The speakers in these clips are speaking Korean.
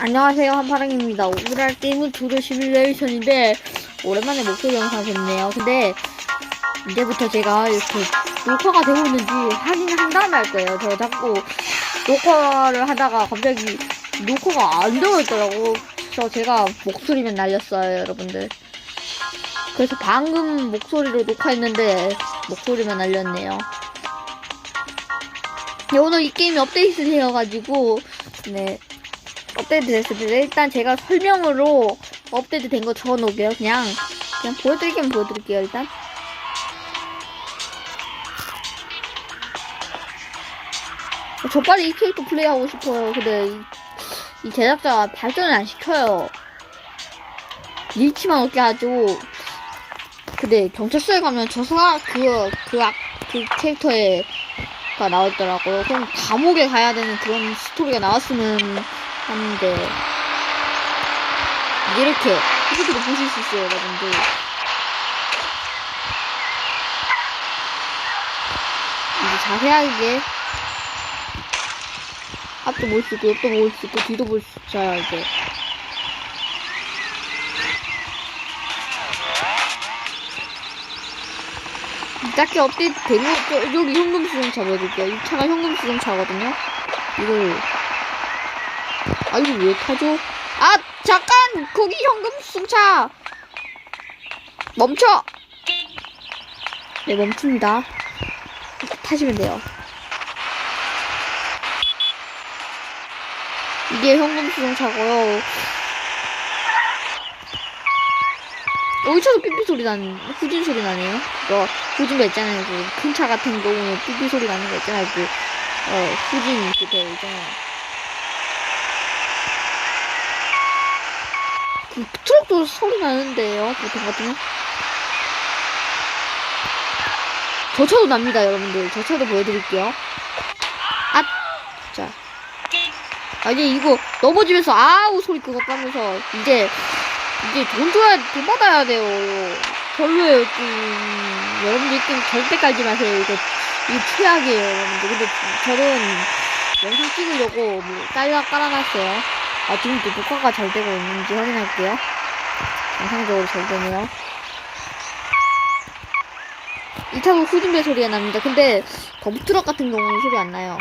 안녕하세요 한파랑입니다. 오늘 할 게임은 조조 시뮬레이션인데 오랜만에 목소리 영상 뵙네요. 근데 이제부터 제가 이렇게 녹화가 되고 있는지 확인한 다음에 할 거예요. 저 자꾸 녹화를 하다가 갑자기 녹화가 안 되고 있더라고. 그래서 제가 목소리만 날렸어요 여러분들. 그래서 방금 목소리로 녹화했는데 목소리만 날렸네요. 네, 오늘 이 게임이 업데이트 되어가지고 네 업데이트 됐습니다. 일단 제가 설명으로 업데이트 된 거 적어놓을게요. 그냥, 그냥 보여드리기만 보여드릴게요, 일단. 저 빨리 이 캐릭터 플레이하고 싶어요. 근데 이, 이 제작자가 발전을 안 시켜요. 리치만 얻게 하죠. 근데 경찰서에 가면 저 사람, 그, 그, 악- 그 캐릭터에가 나왔더라고요. 그럼 감옥에 가야 되는 그런 스토리가 나왔으면 하는데. 이렇게. 이렇게도 보실 수 있어요 여러분들. 이제 자세하게. 앞도 볼 수 있고 옆도 볼 수 있고 뒤도 볼 수 있어요 이제. 딱히 업데이트 되고 여기 현금 수정차 보여드릴게요. 이 차가 현금 수정차거든요. 이걸 아 이거 왜 타죠? 아 잠깐! 거기 현금 수정차! 멈춰! 네 멈춥니다. 타시면 돼요. 이게 현금 수정차고요. 어, 이 차도 삐삐 소리 나는 후진 소리 나네요. 그거 후진 거 있잖아요. 그 큰 차 같은 경우는 삐삐 소리 나는 거 있잖아요. 그 어, 후진 그거 있잖아요 트럭도 소리 나는데요, 보통 같으면. 저 차도 납니다, 여러분들. 저 차도 보여드릴게요. 아, 자. 아, 이제 이거 넘어지면서 아우 소리 그거 까면서 이제, 이제 돈 줘야, 돈 받아야 돼요. 별로예요, 좀. 여러분들 이 게임 절대 깔지 마세요. 이거, 이거 최악이에요, 여러분들. 근데 저는 영상 찍으려고 뭐 깔라 깔아놨어요. 아, 지금도 녹화가 잘 되고 있는지 확인할게요. 정상적으로 잘 되네요. 이 차도 후진배 소리가 납니다. 근데 덤트럭 같은 경우는 소리 안 나요.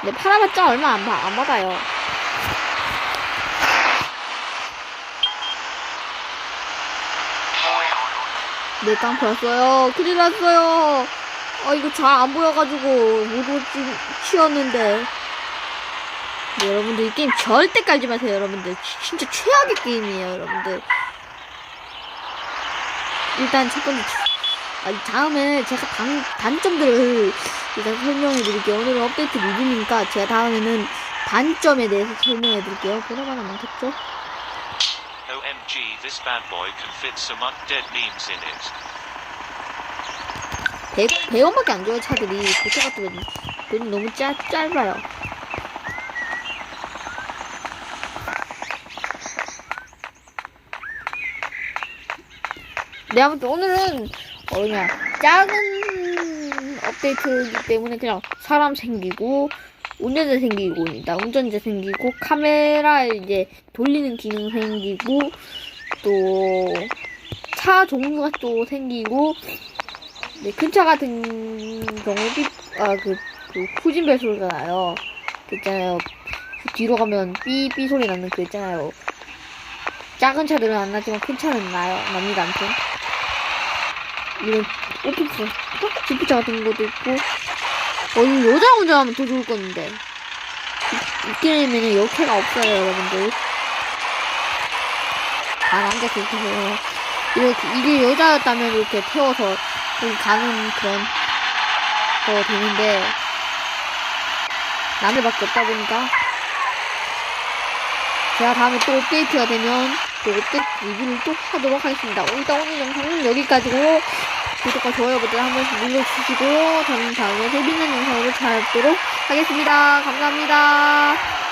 근데 팔아봤자 얼마 안, 받- 안 받아요. 네, 깡패 왔어요. 큰일 났어요. 아, 이거 잘 안 보여가지고, 지금 치웠는데. 네, 여러분들, 이 게임 절대 깔지 마세요, 여러분들. 치- 진짜 최악의 게임이에요, 여러분들. 일단, 첫 번째, 아, 이 다음에 제가 단, 단점들을 일단 설명해 드릴게요. 오늘은 업데이트 리뷰니까 제가 다음에는 단점에 대해서 설명해 드릴게요. 보나마나 많겠죠? OMG, this bad boy can fit some undead memes in it. 100, 100원밖에 안 줘요, 차들이. 보트 같은 건 돈이 너무 짧, 짧아요. 네, 아무튼 오늘은, 어, 그냥, 작은 업데이트이기 때문에 그냥 사람 생기고, 운전자 생기고입니다. 운전자 생기고, 카메라 이제 돌리는 기능 생기고, 또, 차 종류가 또 생기고, 네, 큰차 같은 경우에 삐, 아, 그, 그, 후진벨 소리가 나요. 그 있잖아요. 뒤로 가면 삐삐 소리 나는 그 있잖아요. 작은 차들은 안 나지만 큰 차는 나요. 납니다, 아무튼. 이런 오픈프, 지프차 같은 것도 있고. 어, 이 여자 운전하면 더 좋을 건데. 이, 이 게임에는 역해가 없어요, 여러분들. 아, 남자 해요. 이렇게, 이게 여자였다면 이렇게 태워서 가는 그런 거 되는데 남들밖에 없다 보니까 제가 다음에 또 업데이트가 되면 또 업데이트 리뷰를 또 하도록 하겠습니다. 어, 일단 오늘 영상은 여기까지고 구독과 좋아요 버튼 한 번씩 눌러주시고 저는 다음에 재밌는 영상으로 찾아뵙도록 하겠습니다. 감사합니다.